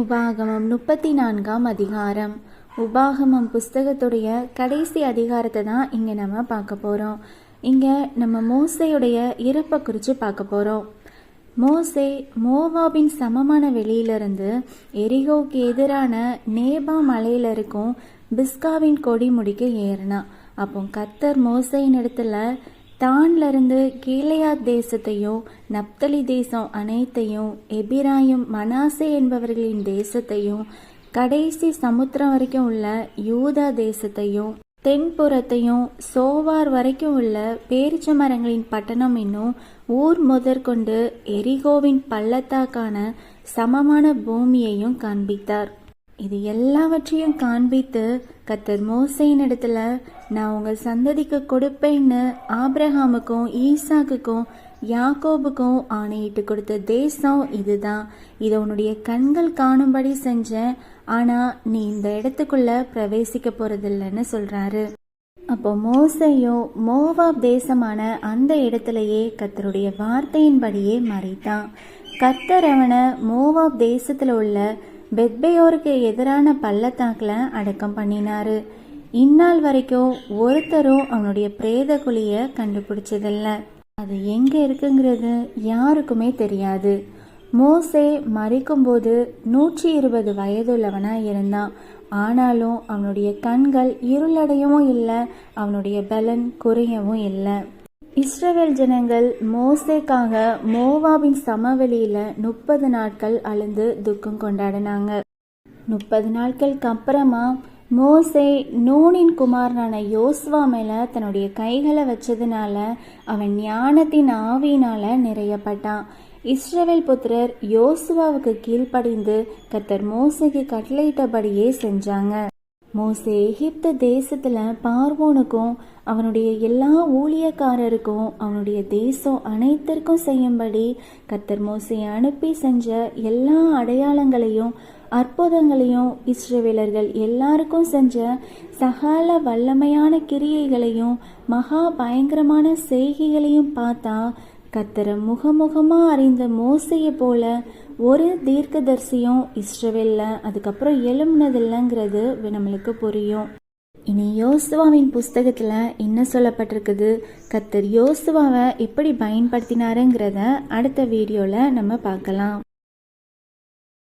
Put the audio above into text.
உபாகமம் முப்பத்தி நான்காம் அதிகாரம். உபாகமம் புஸ்தகத்துடைய கடைசி அதிகாரத்தை தான் இங்கே நம்ம பார்க்க போகிறோம் இங்கே நம்ம மோசையுடைய இறப்பை குறித்து பார்க்க போகிறோம் மோசே மோவாபின் சமமான வெளியிலிருந்து எரிகோவுக்கு எதிரான நேபா மலையில இருக்கும் பிஸ்காவின் கொடி முடிக்க ஏறினான். அப்போ கத்தர் மோசையின் இடத்துல தான்லருந்து கீழையா தேசத்தையும் நப்தலி தேசம் அனைத்தையும் எபிராயும் மனாசே என்பவர்களின் தேசத்தையும் கடைசி சமுத்திரம் வரைக்கும் உள்ள யூதா தேசத்தையும் தென்புறத்தையும் சோவார் வரைக்கும் உள்ள பேரிச்ச மரங்களின் பட்டணம் என்னும் ஊர் முதற்கொண்டு எரிகோவின் பள்ளத்தாக்கான சமமான பூமியையும் காண்பித்தார். இது எல்லாவற்றையும் காண்பித்து கத்தர் மோசையின் இடத்துல நான் உங்க சந்ததிக்கு கொடுப்பேன்னு ஆப்ரஹாமுக்கும் ஈசாக்குக்கும் யாக்கோபுக்கும் ஆணையிட்டு கொடுத்த தேசம் இதுதான். இதை உன்னுடைய கண்கள் காணும்படி செஞ்சேன். ஆனா நீ இந்த இடத்துக்குள்ள பிரவேசிக்க போறதில்லைன்னு சொல்றாரு. அப்போ மோசையும் மோவாப் தேசமான அந்த இடத்துலயே கத்தருடைய வார்த்தையின்படியே மறைத்தான். கர்த்தர் அவனை மோவாப் தேசத்துல உள்ள பெத்பேயோருக்கு எதிரான பள்ளத்தாக்கில் அடக்கம் பண்ணினாரு. இந்நாள் வரைக்கும் ஒருத்தரும் அவனுடைய பிரேத குழியை கண்டுபிடிச்சதில்லை. அது எங்கே இருக்குங்கிறது யாருக்குமே தெரியாது. மோசே மறிக்கும்போது நூற்றி இருபது வயதுள்ளவனாக இருந்தான். ஆனாலும் அவனுடைய கண்கள் இருளடையவும் இல்லை அவனுடைய பலன் குறையவும் இல்லை. இஸ்ரவேல் ஜனங்கள் மோசேக்காக மோவாவின் சமவெளியில முப்பது நாட்கள் அழுந்து துக்கம் கொண்டாடினாங்க. முப்பது நாட்களுக்கு அப்புறமா மோசே நூனின் குமாரனான யோஸ்வா மேல தன்னுடைய கைகளை வச்சதுனால அவன் ஞானத்தின் ஆவியினால நிறையப்பட்டான். இஸ்ரவேல் புத்திரர் யோசுவாவுக்கு கீழ்ப்படிந்து கத்தர் மோசைக்கு கட்டளையிட்டபடியே செஞ்சாங்க. மோசே எகிப்து தேசத்துல பார்வோனுக்கும் அவனுடைய எல்லா ஊழியக்காரருக்கும் அவனுடைய தேசம் அனைத்திற்கும் செய்யும்படி கத்தர் மோசையை அனுப்பி செஞ்ச எல்லா அடையாளங்களையும் அற்புதங்களையும் இஸ்ரவேலர்கள் எல்லாருக்கும் செஞ்ச சகல வல்லமையான கிரியைகளையும் மகா பயங்கரமான செய்கைகளையும் பார்த்தா கத்தரை முகமுகமாக அறிந்த மோசையை போல ஒரு தீர்க்கதரிசியும் இஸ்ரவேல்ல அதுக்கப்புறம் எழும்புனதில்லைங்கிறது நம்மளுக்கு புரியும். இனி யோசுவாவின் புஸ்தகத்தில் என்ன சொல்லப்பட்டிருக்குது? கத்தர் யோசுவாவை எப்படி பயன்படுத்தினாருங்கிறத அடுத்த வீடியோவில் நம்ம பார்க்கலாம்.